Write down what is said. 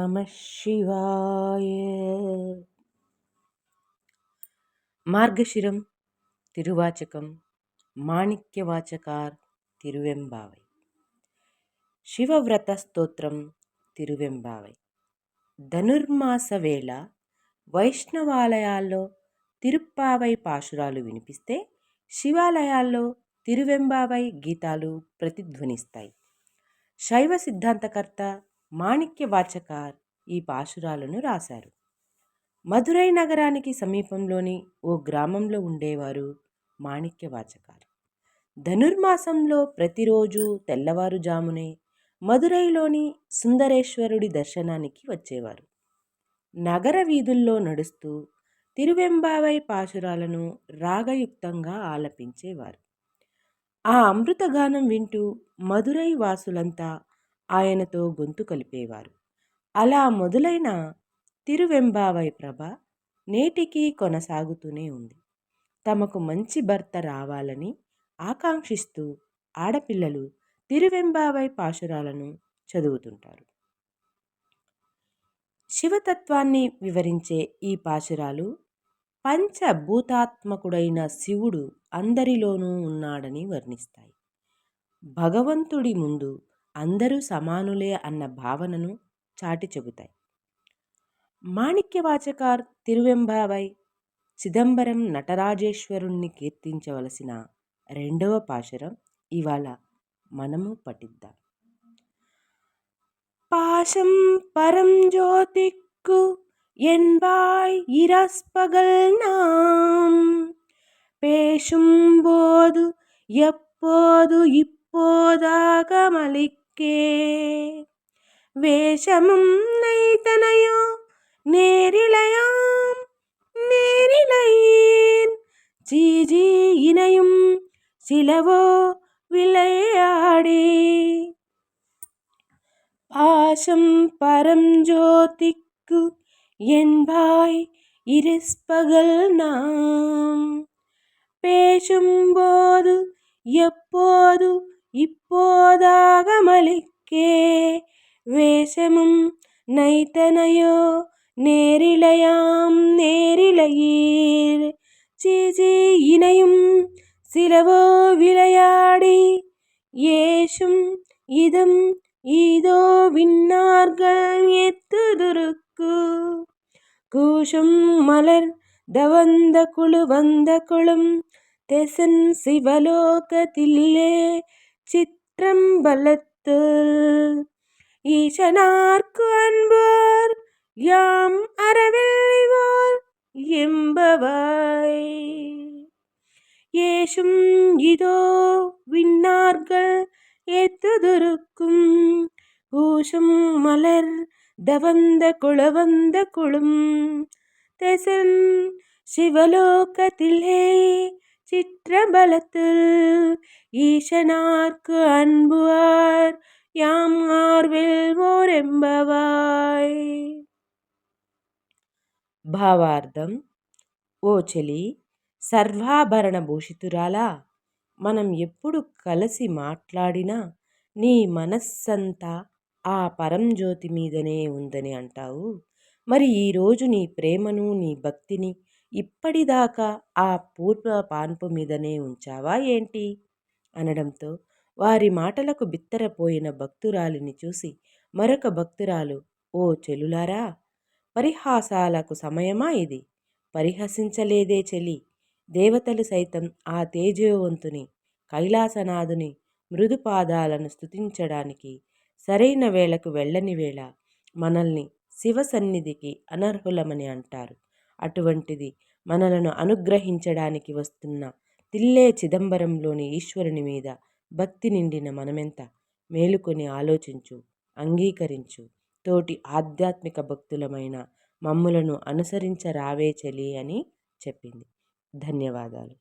నమ శివాయ మార్గశిరం తిరువాచకం మాణిక్యవాచకార్ తిరువెంబావై శివవ్రత స్తోత్రం తిరువెంబావై ధనుర్మాస వేళ వైష్ణవాలయాల్లో తిరుప్పావై పాశురాలు వినిపిస్తే శివాలయాల్లో తిరువెంబావై గీతాలు ప్రతిధ్వనిస్తాయి। శైవ సిద్ధాంతకర్త మాణిక్య వాచకార్ ఈ పాశురాలను రాశారు. మధురై నగరానికి సమీపంలోని ఓ గ్రామంలో ఉండేవారు మాణిక్య వాచకార్. ధనుర్మాసంలో ప్రతిరోజు తెల్లవారుజామునే మదురైలోని సుందరేశ్వరుడి దర్శనానికి వచ్చేవారు. నగర వీధుల్లో నడుస్తూ తిరువెంబావై పాశురాలను రాగయుక్తంగా ఆలపించేవారు. ఆ అమృతగానం వింటూ మదురై వాసులంతా ఆయనతో గొంతు కలిపేవారు. అలా మొదలైన తిరువెంబావై ప్రభ నేటికీ కొనసాగుతూనే ఉంది. తమకు మంచి భర్త రావాలని ఆకాంక్షిస్తూ ఆడపిల్లలు తిరువెంబావై పాశురాలను చదువుతుంటారు. శివతత్వాన్ని వివరించే ఈ పాశురాలు పంచభూతాత్మకుడైన శివుడు అందరిలోనూ ఉన్నాడని వర్ణిస్తాయి. భగవంతుడి ముందు అందరూ సమానులే అన్న భావనను చాటి చెబుతాయి మాణిక్యవాచకార్ తిరువెంబావై చిదంబరం నటరాజేశ్వరుణ్ణి కీర్తించవలసిన రెండవ పాశరం ఇవాళ మనము పఠిద్దాం పాశం పరం జ్యోతిక్కు என்பாய் இரஸ்பகல் நாம் பேசும் போது எப்போது இப்போதாகமளிக்க கே வேஷமும் நைத்தனையோ நேரிழையாம் நேரிழையேன் ஜீஜி இணையும் சிலவோ விளையாடி. பாசம் பரஞ்சோதிக்கு என்பாய் இருஸ்பகல் நாம். பேசும்போது எப்போது இப்போதாக மலிக்கே வேஷமும் நைத்தனையோ நேரிலையாம் நேரிலையீர். சீசி இணையும் சிலவோ விளையாடி ஏசும் இதம் இதோ விண்ணார்கள் எத்துதுருக்கு. கூஷும் மலர் தவந்த குழு வந்த குளும் தெசன் சிவலோகத்தில்லே சிற்றம்பலத்தில் ஈசனார்க்கு அன்பர் யாம் அறவெளிவோர் எம்பவாய் ஏசும் இதோ விண்ணார்கள் ஏத்துதொருக்கும் பூஷம் மலர் தவந்த குளவந்த குளும் தெசன் சிவலோகத்திலே சிற்றம்பலத்தில் ஈசனார்க்கு அன்புவார் யாம் ఆర్వెల్వోర్ ఎంబవాయ్ భావార్థం ఓ చెలి సర్వాభరణ భూషితురాలా మనం ఎప్పుడు కలిసి మాట్లాడినా నీ మనస్సంతా ఆ పరంజ్యోతి మీదనే ఉందని అంటావు మరి ఈరోజు నీ ప్రేమను నీ భక్తిని ఇప్పటిదాకా ఆ పూర్వ పాన్పు మీదనే ఉంచావా ఏంటి? అనడంతో వారి మాటలకు బిత్తరపోయిన భక్తురాలిని చూసి మరొక భక్తురాలు ఓ చెలులారా! పరిహాసాలకు సమయమా ఇది? పరిహసించలేదే చెలి. దేవతలు సైతం ఆ తేజోవంతుని కైలాసనాథుని మృదుపాదాలను స్థుతించడానికి సరైన వేళకు వెళ్ళని వేళ మనల్ని శివ సన్నిధికి అనర్హులమని అంటారు. అటువంటిది. మనలను అనుగ్రహించడానికి వస్తున్న తిల్లే చిదంబరంలోని ఈశ్వరుని మీద భక్తి నిండిన మనమెంత? మేలుకొని ఆలోచించు అంగీకరించు. తోటి ఆధ్యాత్మిక భక్తులమైన మమ్ములను అనుసరించరావే చలి అని చెప్పింది. ధన్యవాదాలు.